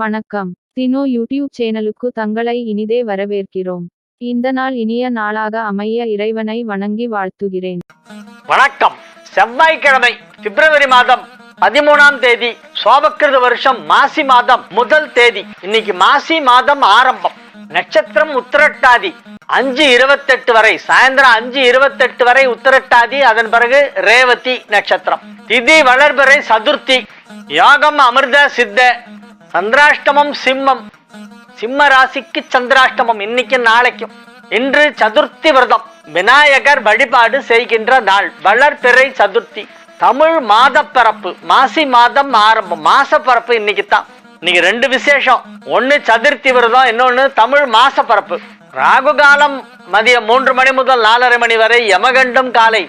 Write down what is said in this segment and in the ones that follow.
வணக்கம். தினோ யூடியூப் சேனலுக்கு தங்களை இனிதே வரவேற்கிறோம். இந்த நாள் இனிய நாளாக அமைய இறைவனை வணங்கி வாழ்த்துகிறேன். வணக்கம். செவ்வாய்க்கிழமை பிப்ரவரி மாதம் பதிமூணாம் தேதி சோபக்கிருத வருஷம் மாசி மாதம் முதல் தேதி. இன்னைக்கு மாசி மாதம் ஆரம்பம். நட்சத்திரம் உத்திரட்டாதி. அஞ்சு இருபத்தெட்டு வரை சாயந்தரம் அஞ்சு இருபத்தெட்டு வரை உத்திரட்டாதி. அதன் பிறகு ரேவதி நட்சத்திரம். திதி வளர்பிறை சதுர்த்தி. யோகம் அமிர்த சித்த சந்திராஷ்டமம் சிம்மம். சிம்ம ராசிக்கு சந்திராஷ்டமம் இன்னைக்கும் நாளைக்கும். இன்று சதுர்த்தி விரதம். விநாயகர் வழிபாடு செய்கின்ற நாள். வளர்பிறை சதுர்த்தி. தமிழ் மாத பிறப்பு மாசி மாதம் ஆரம்பம். மாச பிறப்பு இன்னைக்கு தான் இன்னைக்கு ரெண்டு விசேஷம். ஒன்னு சதுர்த்தி விரதம் இன்னொன்னு தமிழ் மாச பிறப்பு ராகு காலம் மதியம் மூன்று மணி முதல் நாலரை மணி வரை யமகண்டம் காலை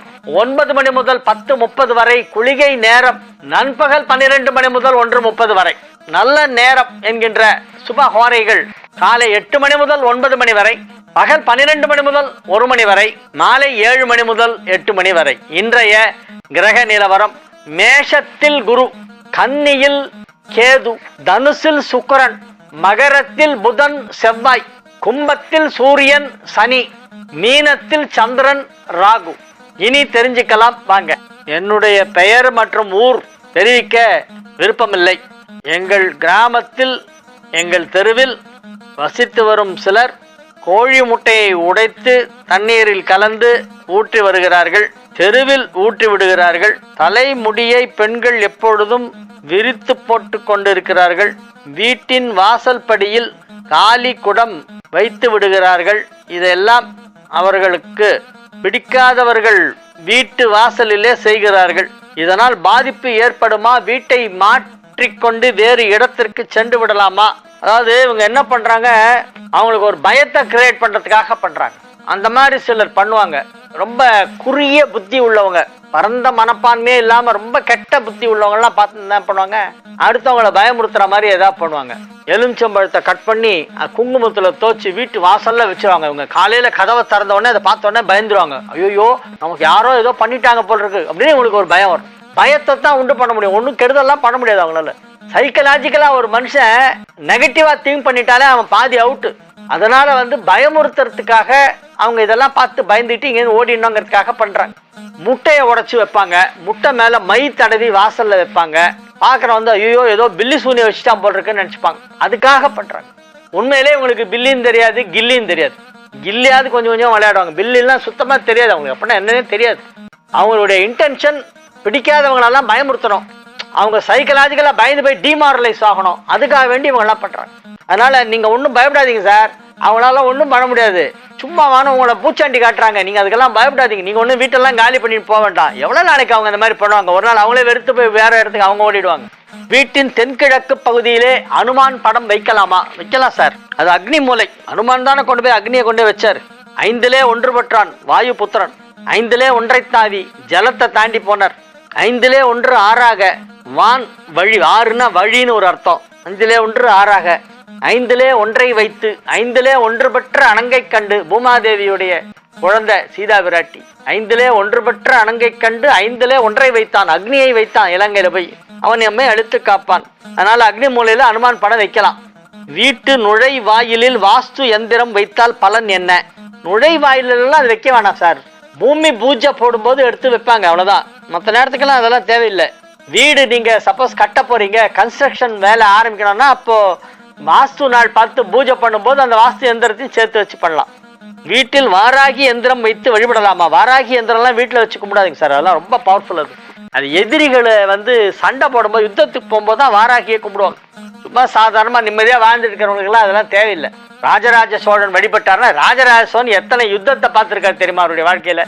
ஒன்பது மணி முதல் பத்து முப்பது வரை குளிகை நேரம் நண்பகல் பன்னிரண்டு மணி முதல் ஒன்று முப்பது வரை. நல்ல நேரம் என்கின்ற சுப ஹோரைகள் காலை எட்டு மணி முதல் ஒன்பது மணி வரை பகல் பன்னிரெண்டு மணி முதல் ஒரு மணி வரை மாலை ஏழு மணி முதல் எட்டு மணி வரை. இன்றைய கிரக நிலவரம் மேஷத்தில் குரு கன்னியில் கேது தனுசில் சுக்கரன் மகரத்தில் புதன் செவ்வாய் கும்பத்தில் சூரியன் சனி மீனத்தில் சந்திரன் ராகு. இனி தெரிஞ்சுக்கலாம் வாங்க. என்னுடைய பெயர் மற்றும் ஊர் தெரிவிக்க விருப்பமில்லை. எங்கள் கிராமத்தில் எங்கள் தெருவில் வசித்து வரும் சிலர் கோழி முட்டையை உடைத்து தண்ணீரில் கலந்து ஊற்றி வருகிறார்கள். தெருவில் ஊற்றி விடுகிறார்கள். தலைமுடியை பெண்கள் எப்பொழுதும் விரித்து போட்டு கொண்டிருக்கிறார்கள். வீட்டின் வாசல் படியில் காலி குடம் வைத்து விடுகிறார்கள். இதெல்லாம் அவர்களுக்கு பிடிக்காதவர்கள் வீட்டு வாசலிலே செய்கிறார்கள். இதனால் பாதிப்பு ஏற்படுமா? வீட்டை மாற்றிக்கொண்டு வேறு இடத்திற்கு சென்று விடலாமா? அதாவது இவங்க என்ன பண்றாங்க? அவங்களுக்கு ஒரு பயத்தை கிரியேட் பண்றதுக்காக பண்றாங்க. அந்த மாதிரி சிலர் பண்ணுவாங்க. ரொம்ப குறுகிய புத்தி உள்ளவங்க. பரந்த மனப்பான்மையே இல்லாம ரொம்ப கெட்ட புத்தி உள்ளவங்க எல்லாம் பார்த்து என்ன பண்ணுவாங்க? அடுத்தவங்கள பயமுறுத்துற மாதிரி ஏதாவது பண்ணுவாங்க. எலுமிச்சம்பழத்தை கட் பண்ணி குங்குமத்துல தோச்சு வீட்டு வாசல்ல வச்சிருவாங்க இவங்க. காலையில கதவை திறந்த உடனே அதை பார்த்த உடனே பயந்துருவாங்க. ஐயோ நமக்கு யாரோ ஏதோ பண்ணிட்டாங்க போல் இருக்கு. அப்படின்னு உங்களுக்கு ஒரு பயம் வரும். பயத்தை தான் உண்டு பண்ண முடியும். ஒன்றும் கெடுதல்லாம் பண்ண முடியாது அவங்களால. சைக்கலாஜிக்கலா ஒரு மனுஷன் நெகட்டிவா திங்க் பண்ணிட்டாலே அவன் பாதி அவுட்டு அதனால வந்து பயமுறுத்துறதுக்காக அவங்க இதெல்லாம் பார்த்து பயந்துட்டு இங்கே ஓடிடணுங்கிறதுக்காக பண்றாங்க. முட்டையை உடச்சி வைப்பாங்க. முட்டை மேல மை தடவி வாசல்ல வைப்பாங்க. பாக்குற வந்து ஐயோ ஏதோ பில்லி சூனியை வச்சுட்டான் போல் இருக்குன்னு நினைச்சுப்பாங்க. அதுக்காக பண்றாங்க. உண்மையிலே உங்களுக்கு பில்லியும் தெரியாது கில்லியும் தெரியாது. கில்லியாவது கொஞ்சம் கொஞ்சம் விளையாடுவாங்க. பில்லிலாம் சுத்தமா தெரியாது அவங்களுக்கு. அப்படின்னா என்னன்னே தெரியாது. அவங்களுடைய இன்டென்ஷன் பிடிக்காதவங்களெல்லாம் பயமுறுத்தணும். அவங்க சைக்கலாஜிக்கலாக பயந்து போய் டிமாரலைஸ் ஆகணும். அதுக்காக வேண்டி இவங்கெல்லாம் பண்ணுறாங்க அதனால் நீங்கள் ஒன்றும் பயப்படாதீங்க சார். அவங்களால ஒன்றும் பண்ண முடியாது. சும்மா வான உங்களை பூச்சாண்டி காட்டுறாங்க. நீங்கள் அதுக்கெல்லாம் பயப்படாதீங்க. நீங்கள் ஒன்றும் வீட்டெல்லாம் காலி பண்ணிட்டு போக வேண்டாம். எவ்வளோ நாளைக்கு அவங்க இந்த மாதிரி பண்ணுவாங்க? ஒரு நாள் அவங்களே வெறுத்து போய் வேற இடத்துக்கு அவங்க ஓடிடுவாங்க. வீட்டின் தென்கிழக்கு பகுதியிலே அனுமான் படம் வைக்கலாமா? வைக்கலாம் சார். அது அக்னி மூலை. அனுமான் தானே கொண்டு போய் அக்னியை கொண்டு வச்சார். ஐந்திலே ஒன்று பெற்றான் வாயு புத்திரன் ஐந்திலே ஒன்றை தாவி ஜலத்தை தாண்டி போனார். ஐந்திலே ஒன்று ஆறாக. வான் வழி ஆறுனா வழின்னு ஒரு அர்த்தம். அஞ்சிலே ஒன்று ஆறாக. ஐந்திலே ஒன்றை வைத்து ஐந்திலே ஒன்று பெற்ற அணங்கை கண்டு பூமாதேவியுடைய குழந்தை சீதா விராட்டி ஐந்திலே ஒன்று பெற்ற அணங்கை கண்டு ஐந்திலே ஒன்றை வைத்தான் அக்னியை வைத்தான் இலங்கையில போய். அவன் எம்மை அழுத்து காப்பான். அதனால அக்னி மூலையில அனுமான் படம் வைக்கலாம். வீட்டு நுழைவாயிலில் வாஸ்து எந்திரம் வைத்தால் பலன் என்ன? நுழைவாயிலெல்லாம் அது வைக்க வேணாம் சார். பூமி பூஜை போடும்போது எடுத்து வைப்பாங்க அவ்வளோதான் மற்ற நேரத்துக்கெல்லாம் அதெல்லாம் தேவையில்லை. வீடு நீங்கள் சப்போஸ் கட்ட போகிறீங்க கன்ஸ்ட்ரக்ஷன் வேலை ஆரம்பிக்கணும்னா அப்போது வாஸ்து நாள் பார்த்து பூஜை பண்ணும்போது அந்த வாஸ்து எந்திரத்தையும் சேர்த்து வச்சு பண்ணலாம். வீட்டில் வாராகி எந்திரம் வைத்து வழிபடலாமா? வாராகி எந்திரம்லாம் வீட்டில் வச்சு கும்பிடாதீங்க சார் அதெல்லாம் ரொம்ப பவர்ஃபுல் அது. அது எதிரிகளை வந்து சண்டை போடும்போது யுத்தத்துக்கு போகும்போது தான் வாராகியை கும்பிடுவாங்க. சும்மா சாதாரணமாக நிம்மதியாக வாழ்ந்துட்டு இருக்கிறவங்களுக்குலாம் அதெல்லாம் தேவையில்லை. ராஜராஜ சோழன் வழிபட்டாருன்னா ராஜராஜ சோழன் எத்தனை யுத்தத்தை பார்த்துருக்காரு தெரியுமா அவருடைய வாழ்க்கையில்?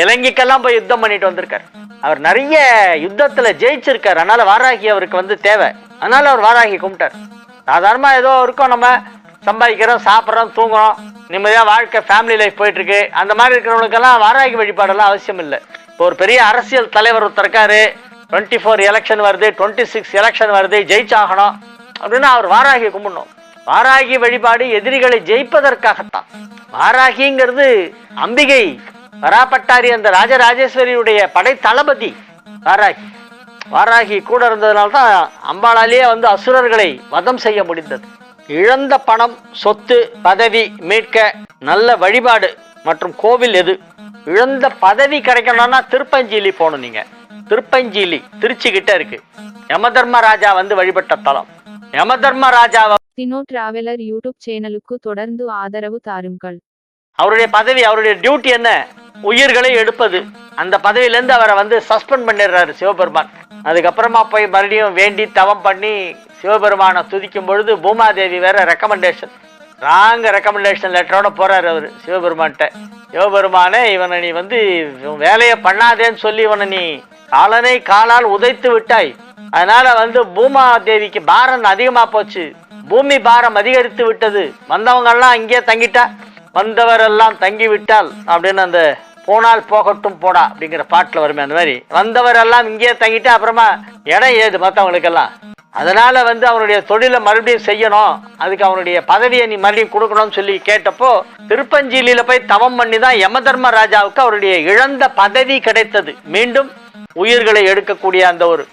இலங்கைக்கெல்லாம் போய் யுத்தம் பண்ணிட்டு வந்திருக்காரு. அவர் நிறைய யுத்தத்தில் ஜெயிச்சிருக்காரு. அதனால் வாராகி அவருக்கு வந்து தேவை. அதனால் அவர் வாராகி கும்பிட்டார். சாதாரணமாக ஏதோ இருக்கோம் நம்ம. சம்பாதிக்கிறோம் சாப்பிட்றோம் தூங்குறோம். நிம்மதியாக வாழ்க்கை ஃபேமிலி லைஃப் போயிட்டுருக்கு அந்த மாதிரி இருக்கிறவங்களுக்கெல்லாம் வாராகி வழிபாடெல்லாம் அவசியம் இல்லை இப்போ ஒரு பெரிய அரசியல் தலைவர் ஒருத்தர் இருக்காரு. டுவெண்ட்டி ஃபோர் எலெக்ஷன் வருது டுவெண்ட்டி சிக்ஸ் எலெக்ஷன் வருது ஜெயிச்சாகணும். அப்படின்னு அவர் வாராகி கும்பிடணும். வாராகி வழிபாடு எதிரிகளை ஜெயிப்பதற்காகத்தான். வாராகிங்கிறது அம்பிகை வராப்பட்டாரி அந்த ராஜராஜேஸ்வரியுடைய படை தளபதி வாராகி. வாராகி கூட இருந்ததுனால தான் அம்பாளாலேயே வந்து அசுரர்களை வதம் செய்ய முடிந்தது. இழந்த பணம் சொத்து பதவி மீட்க நல்ல வழிபாடு மற்றும் கோவில் எது? இழந்த பதவி கிடைக்கணும்னா திருப்பஞ்சீலி போகணும் நீங்க. திருப்பஞ்சீலி திருச்சி கிட்ட இருக்கு. யமதர்மராஜா வந்து வழிபட்ட தலம். யமதர்மராஜாவை தினோ டிராவலர் யூடியூப் சேனலுக்கு தொடர்ந்து ஆதரவு தாருங்கள். அவருடைய பதவி அவருடைய டியூட்டி என்ன? உயிர்களை எடுப்பது. அந்த பதவியிலேருந்து அவரை வந்து சஸ்பெண்ட் பண்ணிடுறாரு சிவபெருமான். அதுக்கப்புறமா போய் மறுபடியும் வேண்டி தவம் பண்ணி சிவபெருமானை துதிக்கும் பொழுது பூமாதேவி வேற ரெக்கமெண்டேஷன் ராங்க ரெக்கமெண்டேஷன் லெட்டரோட போறாரு அவர் சிவபெருமான்கிட்ட. சிவபெருமானே இவனை நீ வந்து வேலையை பண்ணாதேன்னு சொல்லி இவனை நீ காலனை காலால் உதைத்து விட்டாய். அதனால வந்து பூமா தேவிக்கு பாரம் அதிகமா போச்சு. பூமி பாரம் அதிகரித்து விட்டது. வந்தவங்க எல்லாம் தங்கிட்டா. வந்தவரெல்லாம் தங்கி விட்டால் அப்படின்னு அந்த போனால் போகட்டும் போடா அப்படிங்கிற பாட்டில் வருமே அந்த மாதிரி. வந்தவரெல்லாம் இங்கே தங்கிட்டா அப்புறமா இடம் ஏது மற்றவங்களுக்கெல்லாம் அதனால் வந்து அவனுடைய தொழிலை மறுபடியும் செய்யணும். அதுக்கு அவனுடைய பதவியை நீ மறுபடியும் கொடுக்கணும்னு சொல்லி கேட்டப்போ திருப்பஞ்சிலியில் போய் தவம் பண்ணி தான் யமதர்ம ராஜாவுக்கு அவருடைய இழந்த பதவி கிடைத்தது. மீண்டும் உயிர்களை எடுக்கக்கூடிய அந்த ஒரு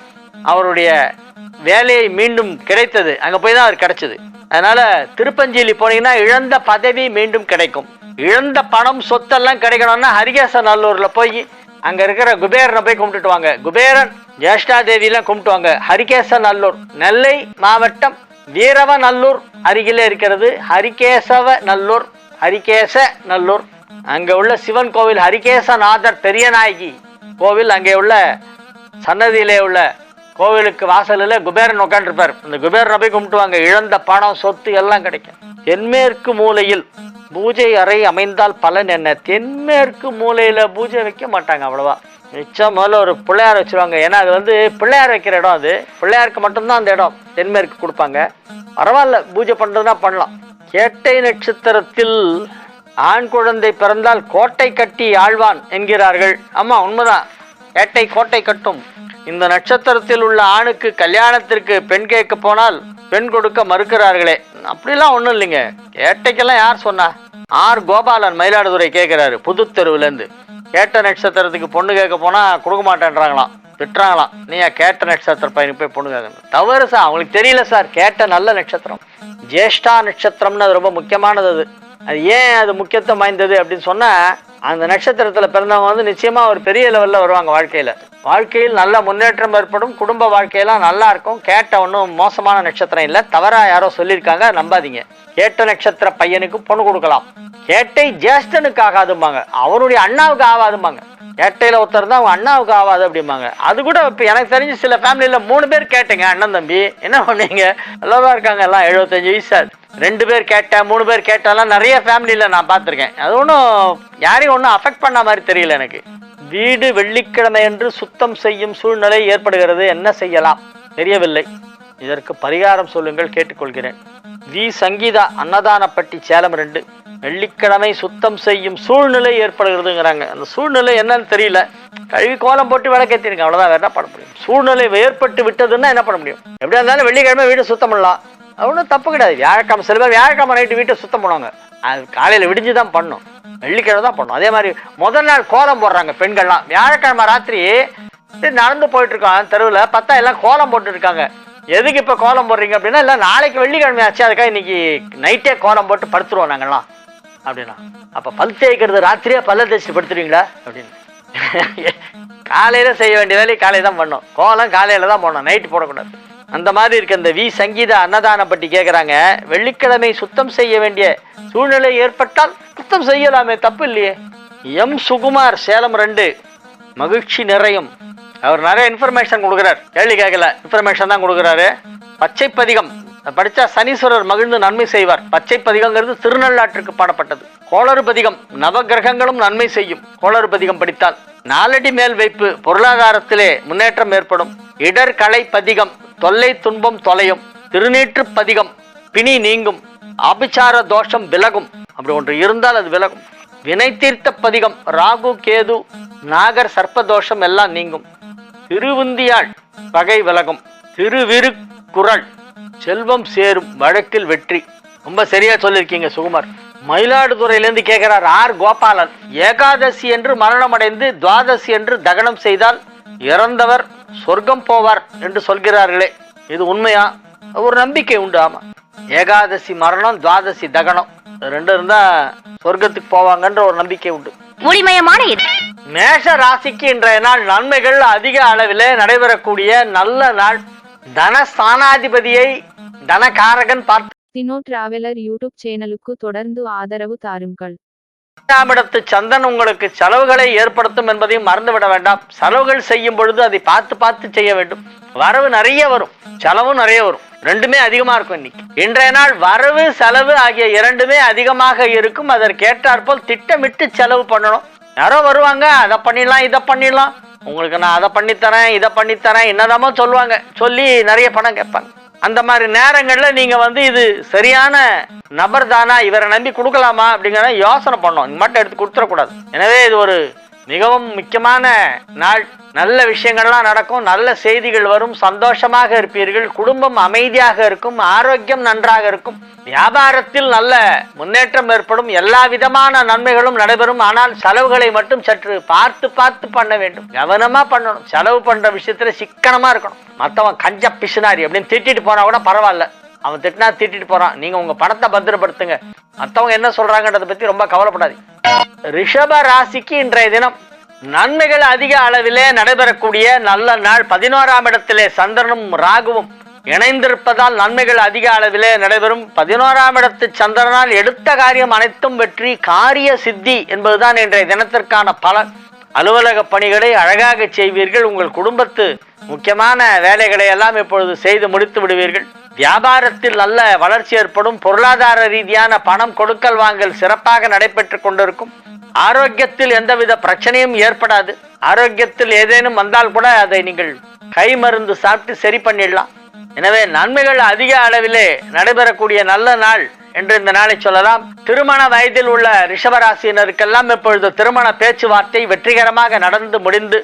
அவருடைய வேலையை மீண்டும் கிடைத்தது. அங்கே போய் தான் அவர் கிடைச்சது. அதனால் திருப்பஞ்சீலி போனீங்கன்னா இழந்த பதவி மீண்டும் கிடைக்கும். இழந்த பணம் சொத்தெல்லாம் கிடைக்கணும்னா ஹரிகேச நல்லூரில் போய் அங்கே இருக்கிற குபேரனை போய் கும்பிட்டுட்டு வாங்க. குபேரன் ஜேஷ்டாதேவியெல்லாம் கும்பிட்டு வாங்க ஹரிகேச நல்லூர் நெல்லை மாவட்டம் வீரவநல்லூர் அருகிலே இருக்கிறது. ஹரிகேசவ நல்லூர் ஹரிகேச நல்லூர் அங்கே உள்ள சிவன் கோவில் ஹரிகேசநாதர் பெரியநாயகி கோவில் அங்கே உள்ள சன்னதியிலே உள்ள கோவிலுக்கு வாசலில் குபேரன் உட்காந்துருப்பார் இந்த குபேரனை போய் கும்பிட்டுவாங்க. இழந்த பணம் சொத்து எல்லாம் கிடைக்கும். தென்மேற்கு மூலையில் பூஜை அறை அமைந்தால் பலன் என்ன? தென்மேற்கு மூலையில் பூஜை வைக்க மாட்டாங்க அவ்வளோவா. நிச்சயம் முதல்ல ஒரு பிள்ளையார் வச்சிருவாங்க. ஏன்னா அது வந்து பிள்ளையார் வைக்கிற இடம் அது. பிள்ளையாருக்கு மட்டும்தான் அந்த இடம். தென்மேற்கு கொடுப்பாங்க. பரவாயில்ல பூஜை பண்ணுறதுனா பண்ணலாம். கேட்டை நட்சத்திரத்தில் ஆண் குழந்தை பிறந்தால் கோட்டை கட்டி ஆழ்வான் என்கிறார்கள். ஆமாம் உண்மைதான். கேட்டை கோட்டை கட்டும். இந்த நட்சத்திரத்தில் உள்ள ஆணுக்கு கல்யாணத்திற்கு பெண் கேட்க போனால் பெண் கொடுக்க மறுக்கிறார்களே. அப்படிலாம் ஒன்றும் இல்லைங்க. கேட்டைக்கெல்லாம் யார் சொன்னா? ஆர். கோபாலன் மயிலாடுதுறை கேட்குறாரு புதுத்தெருவுலேருந்து கேட்ட நட்சத்திரத்துக்கு பொண்ணு கேட்க போனா கொடுக்க மாட்டேன்றாங்களாம். திட்டுறாங்களாம். நீயா கேட்ட நட்சத்திர பையனுக்கு போய் பொண்ணு கேட்கணும். தவறு சார் அவங்களுக்கு தெரியல சார் கேட்ட நல்ல நட்சத்திரம். ஜேஷ்டா நட்சத்திரம்னு அது ரொம்ப முக்கியமானது அது. அது ஏன் அது முக்கியத்துவம் வாய்ந்தது அப்படின்னு சொன்னா அந்த நட்சத்திரத்துல பிறந்தவங்க வந்து நிச்சயமா ஒரு பெரிய லெவல்ல வருவாங்க வாழ்க்கையில. வாழ்க்கையில் நல்ல முன்னேற்றம் ஏற்படும். குடும்ப வாழ்க்கையெல்லாம் நல்லா இருக்கும். கேட்ட ஒன்றும் மோசமான நட்சத்திரம் இல்லை. தவறாக யாரோ சொல்லியிருக்காங்க நம்பாதீங்க. கேட்ட நட்சத்திர பையனுக்கு பொண்ணு கொடுக்கலாம். கேட்டை ஜேஷ்டனுக்கு ஆகாதும்பாங்க அவருடைய அண்ணாவுக்கு ஆகாதும்பாங்க. கேட்டையில் ஒருத்தர் தான் அவங்க அண்ணாவுக்கு ஆகாது அப்படிம்பாங்க. அது கூட இப்போ எனக்கு தெரிஞ்சு சில ஃபேமிலியில் மூணு பேர் கேட்டேங்க. அண்ணன் தம்பி. என்ன பண்ணீங்க? நல்லதாக இருக்காங்க எல்லாம். எழுபத்தஞ்சு வயசு ரெண்டு பேர் கேட்டேன் மூணு பேர் கேட்டாலாம் நிறைய ஃபேமிலியில் நான் பார்த்துருக்கேன். அது ஒன்றும் யாரையும் ஒன்றும் அஃபெக்ட் பண்ண மாதிரி தெரியல எனக்கு. வீடு வெள்ளிக்கிழமை என்று சுத்தம் செய்யும் சூழ்நிலை ஏற்படுகிறது என்ன செய்யலாம்? தெரியவில்லை. இதற்கு பரிகாரம் சொல்லுங்கள் கேட்டுக்கொள்கிறேன். வி. சங்கீதா அன்னதானப்பட்டி சேலம் ரெண்டு. வெள்ளிக்கிழமை சுத்தம் செய்யும் சூழ்நிலை ஏற்படுகிறதுங்கிறாங்க. அந்த சூழ்நிலை என்னன்னு தெரியல. கழுவி கோலம் போட்டு விளக்கேற்றிருங்க அவ்வளோதான் வேற என்ன பண்ண முடியும்? சூழ்நிலை ஏற்பட்டு விட்டதுன்னா என்ன பண்ண முடியும்? எப்படியா இருந்தாலும் வெள்ளிக்கிழமை வீடு சுத்தம் பண்ணலாம். அவனும் தப்பு கிடையாது. வியாழக்கிழமை சில பேர் வியாழக்கிழமை நைட்டு வீட்டை சுத்தம் பண்ணுவாங்க. அது காலையில் விடிஞ்சு தான் பண்ணும். வெள்ளிக்கிழமை தான் பண்ணும் அதே மாதிரி முதல் நாள் கோலம் போடுறாங்க பெண்கள்லாம். வியாழக்கிழமை ராத்திரி நடந்து போயிட்டு இருக்கோம் தெருவில். பார்த்தா எல்லாம் கோலம் போட்டு இருக்காங்க எதுக்கு இப்போ கோலம் போடுறீங்க அப்படின்னா இல்லை நாளைக்கு வெள்ளிக்கிழமை ஆச்சு அதுக்காக இன்னைக்கு நைட்டே கோலம் போட்டு படுத்துருவோம் நாங்கள்லாம் அப்படின்னா. அப்போ பல் தேய்க்கிறது ராத்திரியே பல்ல தேய்ச்சிட்டு படுத்துருவீங்களா? அப்படின்னு. காலையில் செய்ய வேண்டிய வேலையை காலையில் தான் பண்ணோம் கோலம் காலையில் தான் போடணும். நைட்டு போடக்கூடாது. அந்த மாதிரி இருக்க இந்த வி சங்கீதா பற்றி கேட்குறாங்க வெள்ளிக்கிழமை சுத்தம் செய்ய வேண்டிய சூழ்நிலை ஏற்பட்டால் சுத்தம் செய்யலாமே தப்பு இல்லையே. எம் சுகுமார் சேலம் ரெண்டு. மகிழ்ச்சி நிறையும். அவர் நிறைய இன்ஃபர்மேஷன் கொடுக்குறார். கேள்வி கேட்கல. இன்ஃபர்மேஷன் தான் கொடுக்குறாரு. பச்சை பதிகம் படித்தா சனீஸ்வரர் மகிழ்ந்து நன்மை செய்வார். பச்சை பதிகங்கிறது திருநள்ளாற்றுக்கு பாடப்பட்டது. கோளறு பதிகம். நவகிரகங்களும் நன்மை செய்யும். கோளறு பதிகம் படித்தால் நாலடி மேல் வைப்பு பொருளாதாரத்திலே முன்னேற்றம் ஏற்படும். இடர் கலை பதிகம். தொல்லை துன்பம் தொலையும் திருநீற்று பதிகம் பிணி நீங்கும் அபிச்சார தோஷம் விலகும். அப்படி ஒன்று இருந்தால் அது விலகும். வினை தீர்த்த பதிகம் ராகு கேது நாகர் சர்ப்ப தோஷம் எல்லாம் நீங்கும். திருவுந்தியாள் பகை விலகும். திருவிருக்குறள் செல்வம் சேரும் வழக்கில் வெற்றி. ரொம்ப சரியா சொல்லியிருக்கீங்க சுகுமார். மயிலாடுதுறையிலேருந்து கேட்கிறார் ஆர். கோபாலன் ஏகாதசி என்று மரணமடைந்து துவாதசி என்று தகனம் செய்தால் இறந்தவர் சொர்க்கம் போவார் என்று சொல்கிறார்களே இது உண்மையா? ஒரு நம்பிக்கை உண்டு ஆமா. ஏகாதசி மரணம் துவாதசி தகனம் ரெண்டு இருந்தா சொர்க்கத்துக்கு போவாங்கன்ற ஒரு நம்பிக்கை உண்டு. ஒளிமயமான இது. மேஷ ராசிக்கு இன்றைய நாள் நன்மைகள் அதிக அளவிலே நடைபெறக்கூடிய நல்ல நாள். தனஸ்தானாதிபதியை தனகாரகன் பார்த்து தினோ டிராவலர் யூடியூப் சேனலுக்கு தொடர்ந்து ஆதரவு தாருங்கள். இடத்து சந்தன் உங்களுக்கு செலவுகளை ஏற்படுத்தும் என்பதையும் மறந்துவிட வேண்டாம். செலவுகள் செய்யும் பொழுது அதை பார்த்து பார்த்து செய்ய வேண்டும். வரவு நிறைய வரும். செலவும் நிறைய வரும். ரெண்டுமே அதிகமா இருக்கும் இன்னைக்கு. இன்றைய நாள் வரவு செலவு ஆகிய இரண்டுமே அதிகமாக இருக்கும். அதற்கேற்றாற்போல் திட்டமிட்டு செலவு பண்ணணும். யாரோ வருவாங்க அதை பண்ணிடலாம் இதை பண்ணிடலாம். உங்களுக்கு நான் அதை பண்ணித்தரேன் இதை பண்ணித்தரேன் என்னதாமோ சொல்லுவாங்க. சொல்லி நிறைய பணம் கேட்பாங்க. அந்த மாதிரி நேரங்களில் நீங்கள் வந்து இது சரியான நபர் தானா இவரை நம்பி கொடுக்கலாமா அப்படிங்கிறத யோசனை பண்ணோம் இது மட்டும் எடுத்து கொடுத்துடக்கூடாது. எனவே இது ஒரு மிகவும் முக்கியமான நாள். நல்ல விஷயங்கள்லாம் நடக்கும் நல்ல செய்திகள் வரும் சந்தோஷமாக இருப்பீர்கள் குடும்பம் அமைதியாக இருக்கும் ஆரோக்கியம் நன்றாக இருக்கும். வியாபாரத்தில் நல்ல முன்னேற்றம் ஏற்படும் எல்லா விதமான நன்மைகளும் நடைபெறும் ஆனால் செலவுகளை மட்டும் சற்று பார்த்து பார்த்து பண்ண வேண்டும். கவனமா பண்ணணும். செலவு பண்ற விஷயத்துல சிக்கனமா இருக்கணும். மத்தவன் கஞ்ச பிசுனாரி அப்படின்னு திட்டிட்டு போனா கூட பரவாயில்ல. அவன் திட்டினா திட்டிட்டு போறான். நீங்க உங்க பணத்தை பத்திரப்படுத்துங்க. மத்தவங்க என்ன சொல்றாங்கன்றத பத்தி ரொம்ப கவலைப்படாது ரிஷப ராசிக்கு இன்றைய தினம் நன்மைகள் அதிக அளவிலே நடைபெறக்கூடிய நல்ல நாள். பதினோராம் இடத்திலே சந்திரனும் ராகுவும் இணைந்திருப்பதால் நன்மைகள் அதிக அளவிலே நடைபெறும். பதினோராம் இடத்து சந்திரனால் எடுத்த காரியம் அனைத்தும் வெற்றி காரிய சித்தி என்பதுதான் இன்றைய தினத்திற்கான பலன். அலுவலக பணிகளை அழகாக செய்வீர்கள். உங்கள் குடும்பத்து முக்கியமான வேலைகளை எல்லாம் இப்பொழுது செய்து முடித்து விடுவீர்கள். வியாபாரத்தில் நல்ல வளர்ச்சி ஏற்படும். பொருளாதார ரீதியான பணம் கொடுக்கல் வாங்கல் சிறப்பாக நடைபெற்று கொண்டிருக்கும். ஆரோக்கியத்தில் எந்தவித பிரச்சனையும் ஏற்படாது. ஆரோக்கியத்தில் ஏதேனும் வந்தால் கூட அதை நீங்கள் கை மருந்து சாப்பிட்டு சரி பண்ணிடலாம். எனவே நன்மைகள் அதிக அளவிலே நடைபெறக்கூடிய நல்ல நாள் என்று இந்த நாளை சொல்லலாம். திருமண வயதில் உள்ள ரிஷபராசியினருக்கெல்லாம் இப்பொழுது திருமண பேச்சுவார்த்தை வெற்றிகரமாக நடந்து முடிந்து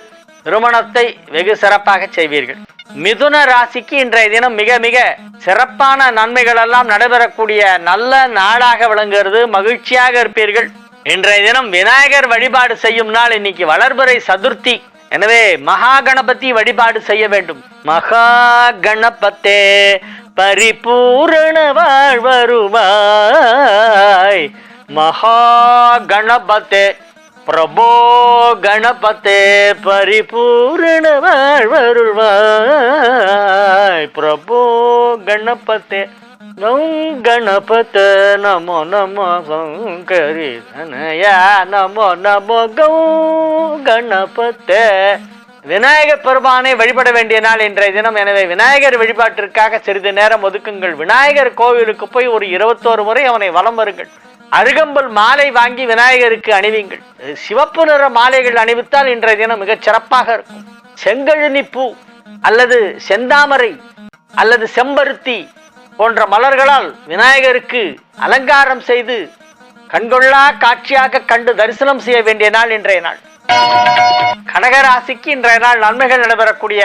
திருமணத்தை வெகு சிறப்பாக செய்வீர்கள். மிதுன ராசிக்கு இன்றைய தினம் மிக மிக சிறப்பான நன்மைகள் எல்லாம் நடைபெறக்கூடிய நல்ல நாளாக விளங்குகிறது. மகிழ்ச்சியாக இருப்பீர்கள். இன்றைய தினம் விநாயகர் வழிபாடு செய்யும் நாள். இன்னைக்கு வளர்பறை சதுர்த்தி. எனவே மகா கணபதி வழிபாடு செய்ய வேண்டும். மகா கணபத்தே பரிபூரண வாழ்வருவாய் மகா கணபத்தே பிரபோ கணபத்தே பரிபூரண வாழ்வருள்வாய் பிரபோ கணபத்தே. நம் கணபத நமோ நமோ சங்கரி நமோ நமோ கௌ விநாயகர் பெருமானை வழிபட வேண்டிய நாள் இன்றைய தினம். எனவே விநாயகர் வழிபாட்டிற்காக சிறிது நேரம் ஒதுக்குங்கள். விநாயகர் கோவிலுக்கு போய் ஒரு இருபத்தோரு முறை அவனை வலம் வருங்கள். அருகம்பல் மாலை வாங்கி விநாயகருக்கு அணிவிங்கள். சிவப்பு நிற மாலைகள் அணிவித்தால் இன்றைய தினம் மிகச் சிறப்பாக இருக்கும். செங்கழுனி பூ அல்லது செந்தாமரை அல்லது செம்பருத்தி போன்ற மலர்களால் விநாயகருக்கு அலங்காரம் செய்து கண்கொள்ளா காட்சியாக கண்டு தரிசனம் செய்ய வேண்டிய நாள் இன்றைய நாள். கடகராசிக்கு இன்றைய நாள் நன்மைகள் நடைபெறக்கூடிய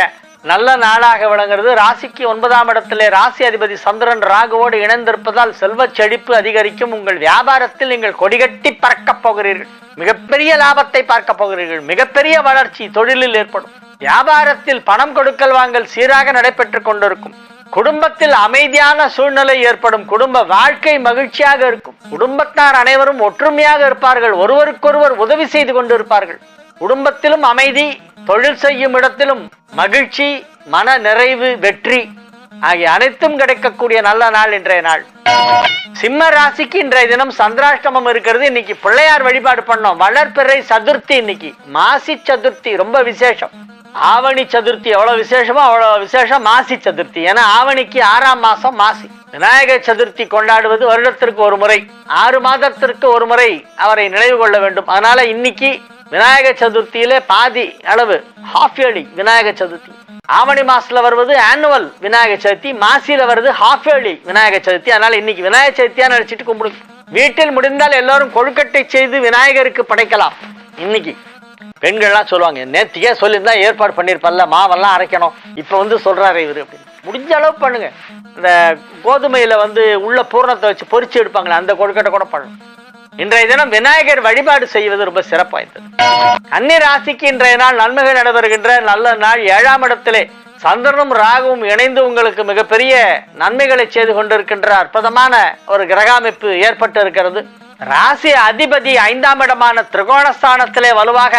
நல்ல நாளாக விளங்குறது ராசிக்கு ஒன்பதாம் இடத்திலே ராசி அதிபதி சந்திரன் ராகுவோடு இணைந்திருப்பதால் செல்வச் செழிப்பு அதிகரிக்கும். உங்கள் வியாபாரத்தில் நீங்கள் கொடிகட்டி பறக்கப் போகிறீர்கள். மிகப்பெரிய லாபத்தை பார்க்க போகிறீர்கள். மிகப்பெரிய வளர்ச்சி தொழிலில் ஏற்படும். வியாபாரத்தில் பணம் கொடுக்கல் வாங்கல் சீராக நடைபெற்றுக் கொண்டிருக்கும். குடும்பத்தில் அமைதியான சூழ்நிலை ஏற்படும் குடும்ப வாழ்க்கை மகிழ்ச்சியாக இருக்கும். குடும்பத்தார் அனைவரும் ஒற்றுமையாக இருப்பார்கள். ஒருவருக்கொருவர் உதவி செய்து கொண்டிருப்பார்கள். குடும்பத்திலும் அமைதி தொழில் செய்யும் இடத்திலும் மகிழ்ச்சி மன நிறைவு வெற்றி ஆகிய அனைத்தும் கிடைக்கக்கூடிய நல்ல நாள் இன்றைய நாள். சிம்ம ராசிக்கு இன்றைய தினம் சந்திராஷ்டமம் இருக்கிறது. இன்னைக்கு பிள்ளையார் வழிபாடு பண்ணோம். வளர்பிறை சதுர்த்தி இன்னைக்கு. மாசி சதுர்த்தி ரொம்ப விசேஷம். ஆவணி சதுர்த்தி எவ்வளவு விசேஷமோ அவ்வளவு விசேஷம் மாசி சதுர்த்தி. ஏன்னா ஆவணிக்கு ஆறாம் மாசம் மாசி. விநாயகர் சதுர்த்தி கொண்டாடுவது வருடத்திற்கு ஒரு முறை. ஆறு மாதத்திற்கு ஒரு முறை அவரை நினைவு கொள்ள வேண்டும். அதனால இன்னைக்கு விநாயகர் சதுர்த்தியிலே பாதி அளவு ஹாஃப் இயர்லி விநாயகர் சதுர்த்தி. ஆவணி மாசத்துல வருவது ஆனுவல் விநாயகர் சதுர்த்தி மாசியில வருது ஹாஃப் இயர்லி விநாயகர் சதுர்த்தி. அதனால இன்னைக்கு விநாயகர் சதுர்த்தியா நினைச்சிட்டு கும்பிடுங்க. வீட்டில் முடிந்தால் எல்லாரும் கொழுக்கட்டை செய்து விநாயகருக்கு படைக்கலாம். இன்னைக்கு பெண்கள்லாம் சொல்லுவாங்க நேத்தியே சொல்லியிருந்தா ஏற்பாடு பண்ணியிருப்பல்ல மாவெல்லாம் அரைக்கணும். இப்போ வந்து சொல்கிறாரு இவர் அப்படின்னு முடிஞ்ச அளவு பண்ணுங்க. இந்த கோதுமையில வந்து உள்ள பூரணத்தை வச்சு பொறிச்சு எடுப்பாங்களே அந்த கொழுக்கட்டை கூட பண்ணணும் இன்றைய தினம் விநாயகர் வழிபாடு செய்வது ரொம்ப சிறப்பாய்ந்தது கன்னி ராசிக்கு இன்றைய நாள் நன்மைகள் நடைபெறுகின்ற நல்ல நாள். ஏழாம் இடத்திலே சந்திரனும் ராகுவும் இணைந்து உங்களுக்கு மிகப்பெரிய நன்மைகளை செய்து கொண்டிருக்கின்ற அற்புதமான ஒரு கிரகாமைப்பு ஏற்பட்டு இருக்கிறது ராசி அதிபதி ஐந்தாம் இடமான திரிகோணஸ்தானத்திலே வலுவாக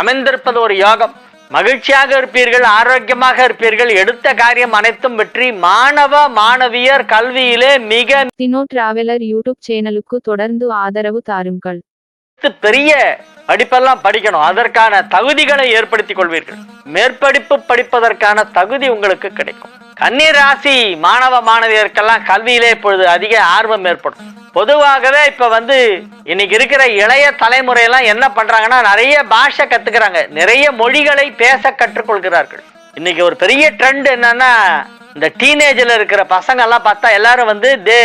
அமைந்திருப்பது ஒரு யோகம். மகிழ்ச்சியாக இருப்பீர்கள் ஆரோக்கியமாக இருப்பீர்கள் எடுத்த காரியம் அனைத்தும் வெற்றி. மாணவ மாணவியர் கல்வியிலே மிக தினோ டிராவலர் யூடியூப் சேனலுக்கு தொடர்ந்து ஆதரவு தாருங்கள். பெரிய படிப்பெல்லாம் படிக்கணும். அதற்கான தகுதிகளை ஏற்படுத்திக் கொள்வீர்கள். மேற்படிப்பு படிப்பதற்கான தகுதி உங்களுக்கு கிடைக்கும். கன்னி ராசி மாணவ மாணவியருக்கெல்லாம் கல்வியிலே இப்பொழுது அதிக ஆர்வம் ஏற்படும். பொதுவாகவே இப்ப வந்து இன்னைக்கு இருக்கிற இளைய தலைமுறையெல்லாம் என்ன பண்றாங்கன்னா நிறைய பாஷை கத்துக்கிறாங்க. நிறைய மொழிகளை பேச கற்றுக்கொள்கிறார்கள். இன்னைக்கு ஒரு பெரிய ட்ரெண்ட் என்னன்னா இந்த டீனேஜில் இருக்கிற பசங்க எல்லாம் பார்த்தா எல்லாரும் வந்து they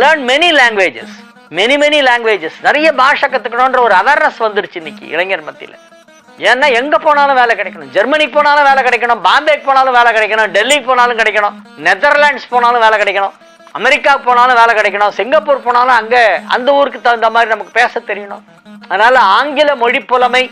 learn many languages many many languages நிறைய பாஷை கற்றுக்கணுன்ற ஒரு அவேர்னஸ் வந்துருச்சு இன்னைக்கு இளைஞர் மத்தியில். ஏன்னா எங்க போனாலும் வேலை கிடைக்கணும். ஜெர்மனிக்கு போனாலும் வேலை கிடைக்கணும் பாம்பேக்கு போனாலும் வேலை கிடைக்கணும் டெல்லிக்கு போனாலும் கிடைக்கணும் நெதர்லாண்ட்ஸ் போனாலும் வேலை கிடைக்கணும். அமெரிக்கா போனாலும் வேலை கிடைக்கணும். சிங்கப்பூர் போனாலும் அங்கே அந்த ஊருக்கு தகுந்த மாதிரி நமக்கு பேச தெரியணும். அதனால ஆங்கில மொழி புலமை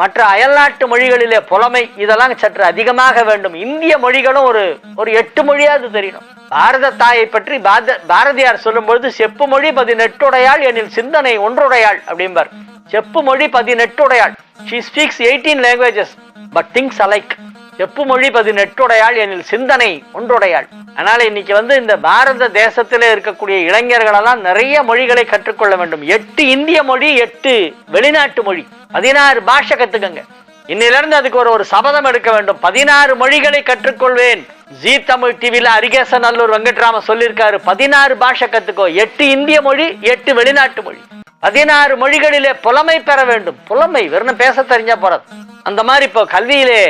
மற்ற அயல்நாட்டு மொழிகளிலே புலமை இதெல்லாம் சற்று அதிகமாக வேண்டும். இந்திய மொழிகளும் ஒரு ஒரு எட்டு மொழியாவது தெரியணும். பாரத தாயை பற்றி பாரத பாரதியார் சொல்லும்பொழுது செப்பு மொழி பதினெட்டுடையாள் எனில் சிந்தனை ஒன்றுடையாள் அப்படிம்பார். செப்பு மொழி பதினெட்டுடையாள். She speaks eighteen languages but things alike செப்பு மொழி பதினெட்டுடையாள் எனில் சிந்தனை ஒன்றுடையாள். அதனால இன்னைக்கு வந்து இந்த பாரத தேசத்திலே இருக்கக்கூடிய இளைஞர்களெல்லாம் நிறைய மொழிகளை கற்றுக்கொள்ள வேண்டும். எட்டு இந்திய மொழி எட்டு வெளிநாட்டு மொழி. பதினாறு பாஷை கத்துக்கங்க. இன்னிலிருந்து அதுக்கு ஒரு ஒரு சபதம் எடுக்க வேண்டும். பதினாறு மொழிகளை கற்றுக்கொள்வேன். ஜி தமிழ் டிவில அரிகேசநல்லூர் வெங்கட்ராம சொல்லியிருக்காரு பதினாறு பாஷை கத்துக்கோ எட்டு இந்திய மொழி எட்டு வெளிநாட்டு மொழி. பதினாறு மொழிகளிலே புலமை பெற வேண்டும். புலமை வெறும் பேச தெரிஞ்சா போறது. அந்த மாதிரி இப்போ கல்வியிலே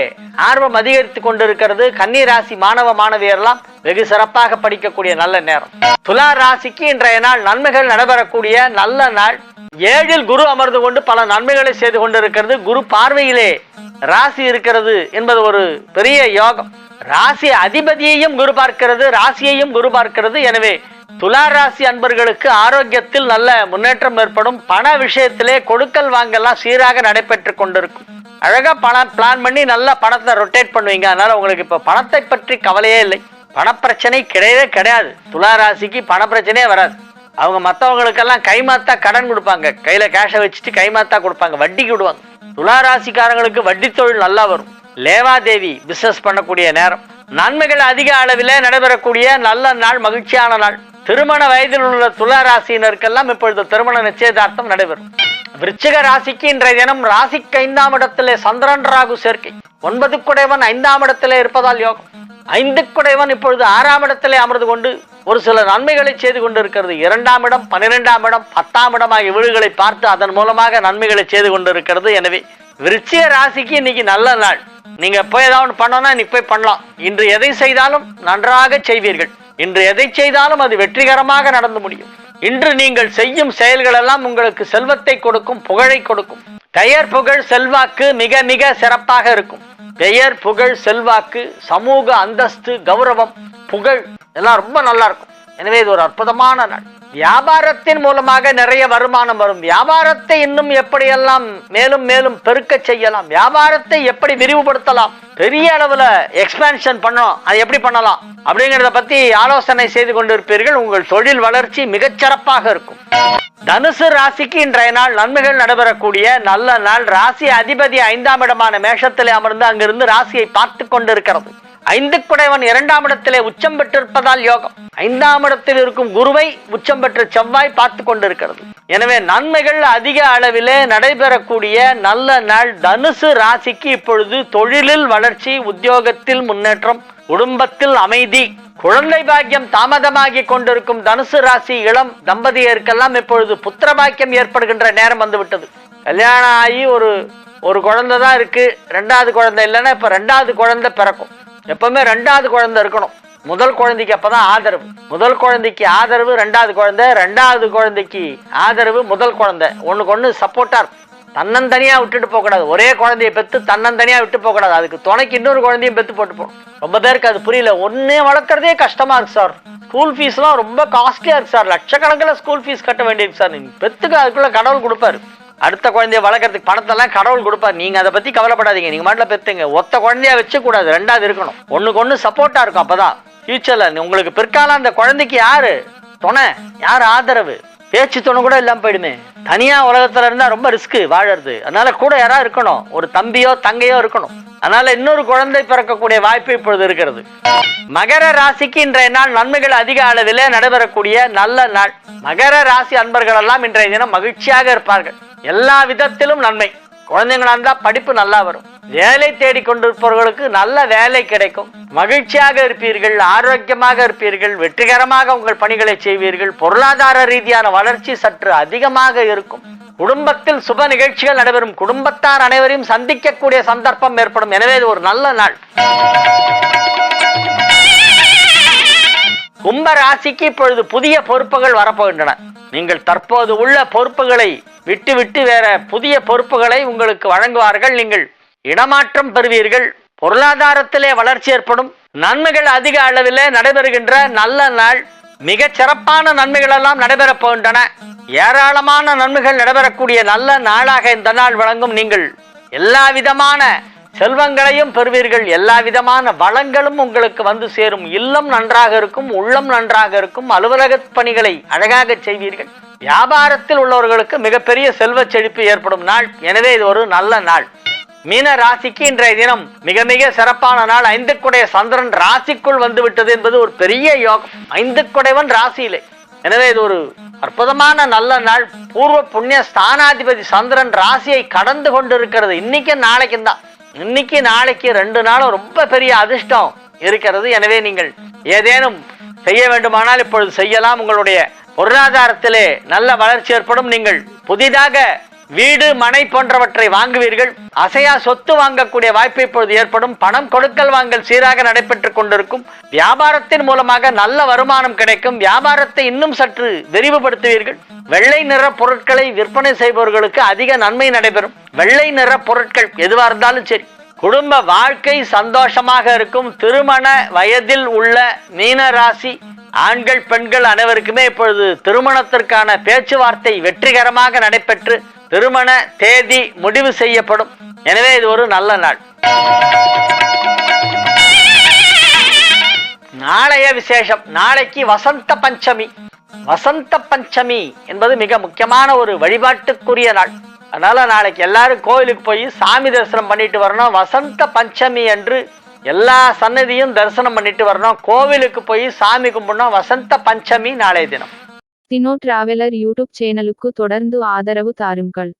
ஆர்வம் அதிகரித்து கொண்டிருக்கிறது. கன்னி ராசி மாணவ மாணவியர்லாம் வெகு சிறப்பாக படிக்கக்கூடிய நல்ல நேரம். துலா ராசிக்கு இன்றைய நாள் நன்மைகள் நடைபெறக்கூடிய நல்ல நாள். ஏழில் குரு அமர்ந்து கொண்டு பல நன்மைகளை செய்து கொண்டிருக்கிறது. குரு பார்வையிலே ராசி இருக்கிறது என்பது ஒரு பெரிய யோகம். ராசி அதிபதியையும் குரு பார்க்கிறது ராசியையும் குரு பார்க்கிறது. எனவே துலா ராசி அன்பர்களுக்கு ஆரோக்கியத்தில் நல்ல முன்னேற்றம் ஏற்படும். பண விஷயத்திலே கொடுக்கல் வாங்கெல்லாம் சீராக நடைபெற்று கொண்டிருக்கும். அழகா பணம் பிளான் பண்ணி நல்லா பணத்தை ரொட்டேட் பண்ணுவீங்க. அதனால உங்களுக்கு இப்ப பணத்தை பற்றி கவலையே இல்லை. பணப்பிரச்சனை கிடையவே கிடையாது. துலா ராசிக்கு பண பிரச்சனையே வராது. அவங்க மற்றவங்களுக்கெல்லாம் கைமாத்தா கடன் கொடுப்பாங்க. கையில கேஷை வச்சுட்டு கைமாத்தா கொடுப்பாங்க. வட்டிக்கு விடுவாங்க. துலா ராசிக்காரங்களுக்கு வட்டி தொழில் நல்லா வரும். லேவாதேவி பிசினஸ் பண்ணக்கூடிய நேரம். நன்மைகள் அதிக அளவிலே நடைபெறக்கூடிய நல்ல நாள் மகிழ்ச்சியான நாள். திருமண வயதில் உள்ள துலா ராசியினருக்கெல்லாம் இப்பொழுது திருமண நிச்சயதார்த்தம் நடைபெறும். விருச்சிக ராசிக்கு இன்றைய தினம் ராசிக்கு ஐந்தாம் இடத்திலே சந்திரன் ராகு சேர்க்கை. ஒன்பது குடைவன் ஐந்தாம் இடத்திலே இருப்பதால் யோகம். ஐந்து குடைவன் இப்பொழுது ஆறாம் இடத்திலே அமர்ந்து கொண்டு ஒரு சில நன்மைகளை செய்து கொண்டிருக்கிறது. இரண்டாம் இடம் பன்னிரெண்டாம் இடம் பத்தாம் இடம் ஆகிய வீடுகளை பார்த்து அதன் மூலமாக நன்மைகளை செய்து கொண்டிருக்கிறது. எனவே விருச்சிக ராசிக்கு இன்னைக்கு நல்ல நாள். நீங்க போய் ஏதாவது ஒன்று பண்ணணும்னா இன்னைக்கு போய் பண்ணலாம். இன்று எதை செய்தாலும் நன்றாக செய்வீர்கள். இன்று எதை செய்தாலும் அது வெற்றிகரமாக நடந்து முடியும். இன்று நீங்கள் செய்யும் செயல்கள் எல்லாம் உங்களுக்கு செல்வத்தை கொடுக்கும் புகழை கொடுக்கும். பெயர் புகழ் செல்வாக்கு மிக மிக சிறப்பாக இருக்கும். பெயர் புகழ் செல்வாக்கு சமூக அந்தஸ்து கௌரவம் புகழ் எல்லாம் ரொம்ப நல்லா இருக்கும். எனவே இது ஒரு அற்புதமான நாள். வியாபாரத்தின் மூலமாக நிறைய வருமானம் வரும். வியாபாரத்தை இன்னும் எப்படியெல்லாம் மேலும் மேலும் பெருக்க செய்யலாம்? வியாபாரத்தை எப்படி விரிவுபடுத்தலாம்? பெரிய அளவுல எக்ஸ்பேன்ஷன் பண்ணணும். அது எப்படி பண்ணலாம்? அப்படிங்கிறத பத்தி ஆலோசனை செய்து கொண்டிருப்பீர்கள். உங்கள் தொழில் வளர்ச்சி மிகச்சிறப்பாக இருக்கும். தனுசு ராசிக்கு இன்றைய நாள் நன்மைகள் நடைபெறக்கூடிய நல்ல நாள். ராசி அதிபதி ஐந்தாம் இடமான மேஷத்திலே அமர்ந்து அங்கிருந்து ராசியை பார்த்து கொண்டிருக்கிறது. ஐந்து குடைவன் இரண்டாம் இடத்திலே உச்சம் பெற்றிருப்பதால் யோகம். ஐந்தாம் இடத்தில் இருக்கும் குருவை உச்சம் பெற்ற செவ்வாய் பார்த்து கொண்டிருக்கிறது. எனவே நன்மைகள் அதிக அளவிலே நடைபெறக்கூடிய நல்ல நாள். தனுசு ராசிக்கு இப்பொழுது தொழிலில் வளர்ச்சி உத்தியோகத்தில் முன்னேற்றம் குடும்பத்தில் அமைதி குழந்தை பாக்கியம் தாமதமாகி கொண்டிருக்கும் தனுசு ராசி இளம் தம்பதியருக்கெல்லாம் இப்பொழுது புத்திர பாக்கியம் ஏற்படுகின்ற நேரம் வந்துவிட்டது. கல்யாணம் ஆகி ஒரு ஒரு குழந்தை தான் இருக்கு. ரெண்டாவது குழந்தை இல்லைன்னா இப்ப ரெண்டாவது குழந்தை பிறக்கும். எப்பவுமே ரெண்டாவது குழந்தை இருக்கணும். முதல் குழந்தைக்கு அப்பதான் ஆதரவு. முதல் குழந்தைக்கு ஆதரவு ரெண்டாவது குழந்தை ரெண்டாவது குழந்தைக்கு ஆதரவு முதல் குழந்தை. ஒண்ணுக்கு ஒன்று சப்போர்ட்டா இருக்கும். தன்னந்தனியாக விட்டுட்டு போக கூடாது. ஒரே குழந்தைய பெற்று தன்னந்தனியாக விட்டு போகக்கூடாது அதுக்கு துணைக்கு இன்னொரு குழந்தையும் பெற்று போட்டு போகணும். ரொம்ப பேருக்கு அது புரியல. ஒன்றே வளர்க்குறதே கஷ்டமாக இருக்கு சார். ஸ்கூல் ஃபீஸ்லாம் ரொம்ப காஸ்ட்லியாக இருக்குது சார். லட்சக்கணக்கில் ஸ்கூல் ஃபீஸ் கட்ட வேண்டியிருக்கு சார். நீங்க பெற்றுக்கு அதுக்குள்ளே கடவுள் கொடுப்பாரு. அடுத்த குழந்தைய வளர்க்குறதுக்கு பணத்தெல்லாம் கடவுள் கொடுப்பாரு. நீங்கள் அதை பற்றி கவலைப்படாதீங்க. நீங்கள் மாட்டில் பெற்றுங்க ஒத்த குழந்தையாக வச்சக்கூடாது. ரெண்டாவது இருக்கணும். ஒன்றுக்கு ஒன்று சப்போர்ட்டாக இருக்கும் அப்பதான். ஃப்யூச்சரில் உங்களுக்கு பிற்காலம் அந்த குழந்தைக்கு யார்? துணை. யார் ஆதரவு? பேச்சு துணை கூட இல்லாமல் போயிடுமே. தனியா உலகத்துல இருந்தால் ரொம்ப ரிஸ்க்கு வாழறது. அதனால கூட யாராவது இருக்கணும். ஒரு தம்பியோ தங்கையோ இருக்கணும். அதனால இன்னொரு குழந்தை பிறக்கக்கூடிய வாய்ப்பு இப்பொழுது இருக்கிறது. மகர ராசிக்கு இன்றைய நாள் நன்மைகள் அதிக அளவிலே நடைபெறக்கூடிய நல்ல நாள். மகர ராசி அன்பர்கள் எல்லாம் இன்றைய தினம் மகிழ்ச்சியாக இருப்பார்கள். எல்லா விதத்திலும் நன்மை. குழந்தைங்களா இருந்தால் படிப்பு நல்லா வரும். வேலை தேடி கொண்டிருப்பவர்களுக்கு நல்ல வேலை கிடைக்கும். மகிழ்ச்சியாக இருப்பீர்கள் ஆரோக்கியமாக இருப்பீர்கள் வெற்றிகரமாக உங்கள் பணிகளை செய்வீர்கள். பொருளாதார ரீதியான வளர்ச்சி சற்று அதிகமாக இருக்கும். குடும்பத்தில் சுப நிகழ்ச்சிகள் நடைபெறும். குடும்பத்தார் அனைவரையும் சந்திக்கக்கூடிய சந்தர்ப்பம் ஏற்படும். எனவே இது ஒரு நல்ல நாள். கும்ப ராசிக்கு இப்பொழுது புதிய பொறுப்புகள் வரப்போகின்றன. நீங்கள் தற்போது உள்ள பொறுப்புகளை விட்டு விட்டு வேற புதிய பொறுப்புகளை உங்களுக்கு வழங்குவார்கள். நீங்கள் இடமாற்றம் பெறுவீர்கள். பொருளாதாரத்திலே வளர்ச்சி ஏற்படும். நன்மைகள் அதிக அளவிலே நடைபெறுகின்ற நல்ல நாள். மிக சிறப்பான நன்மைகள் எல்லாம் நடைபெறப் போகின்றன. ஏராளமான நன்மைகள் நடைபெறக்கூடிய நல்ல நாளாக இந்த நாள் வழங்கும் நீங்கள். எல்லா விதமான செல்வங்களையும் பெறுவீர்கள். எல்லா விதமான வளங்களும் உங்களுக்கு வந்து சேரும். இல்லம் நன்றாக இருக்கும் உள்ளம் நன்றாக இருக்கும் அலுவலக பணிகளை அழகாக செய்வீர்கள். வியாபாரத்தில் உள்ளவர்களுக்கு மிகப்பெரிய செல்வ செழிப்பு ஏற்படும் நாள். எனவே இது ஒரு நல்ல நாள். மீன ராசிக்கு இன்றைய தினம் மிக மிக சிறப்பான நாள். ஐந்துக்குடைய சந்திரன் ராசிக்குள் வந்து விட்டது என்பது ஒரு பெரிய யோகம். ஐந்துக்குடைவன் ராசியிலே. எனவே இது ஒரு அற்புதமான நல்ல நாள். பூர்வ புண்ணிய ஸ்தானாதிபதி சந்திரன் ராசியை கடந்து கொண்டிருக்கிறது. இன்னைக்கு நாளைக்கும் தான். இன்னைக்கு நாளைக்கு ரெண்டு நாளும் ரொம்ப பெரிய அதிர்ஷ்டம் இருக்கிறது. எனவே நீங்கள் ஏதேனும் செய்ய வேண்டுமானால் இப்பொழுது செய்யலாம். உங்களுடைய பொருளாதாரத்திலே நல்ல வளர்ச்சி ஏற்படும். நீங்கள் புதிதாக வீடு மனை போன்றவற்றை வாங்குவீர்கள். அசையா சொத்து வாங்கக்கூடிய வாய்ப்பு இப்பொழுது ஏற்படும். பணம் கொடுக்கல் வாங்கல் சீராக நடைபெற்றுக் கொண்டிருக்கும். வியாபாரத்தின் மூலமாக நல்ல வருமானம் கிடைக்கும். வியாபாரத்தை இன்னும் சற்று விரிவுபடுத்துவீர்கள். வெள்ளை நிற பொருட்களை விற்பனை செய்பவர்களுக்கு அதிக நன்மை நடைபெறும். வெள்ளை நிற பொருட்கள் எதுவா இருந்தாலும் சரி குடும்ப வாழ்க்கை சந்தோஷமாக இருக்கும். திருமண வயதில் உள்ள மீன ராசி ஆண்கள் பெண்கள் அனைவருக்குமே இப்பொழுது திருமணத்திற்கான பேச்சுவார்த்தை வெற்றிகரமாக நடைபெற்று திருமண தேதி முடிவு செய்யப்படும். எனவே இது ஒரு நல்ல நாள். நாளைய விசேஷம். நாளைக்கு வசந்த பஞ்சமி. வசந்த பஞ்சமி என்பது மிக முக்கியமான ஒரு வழிபாட்டுக்குரிய நாள். அதனால நாளைக்கு எல்லாரும் கோயிலுக்கு போய் சாமி தரிசனம் பண்ணிட்டு வரணும். வசந்த பஞ்சமி என்று எல்லா சன்னதியும் தரிசனம் பண்ணிட்டு வரணும். கோவிலுக்கு போய் சாமி கும்பிடணும். வசந்த பஞ்சமி நாளைய தினம். தினோ டிராவலர் யூடியூப் சேனலுக்கு தொடர்ந்து ஆதரவு தாருங்கள்.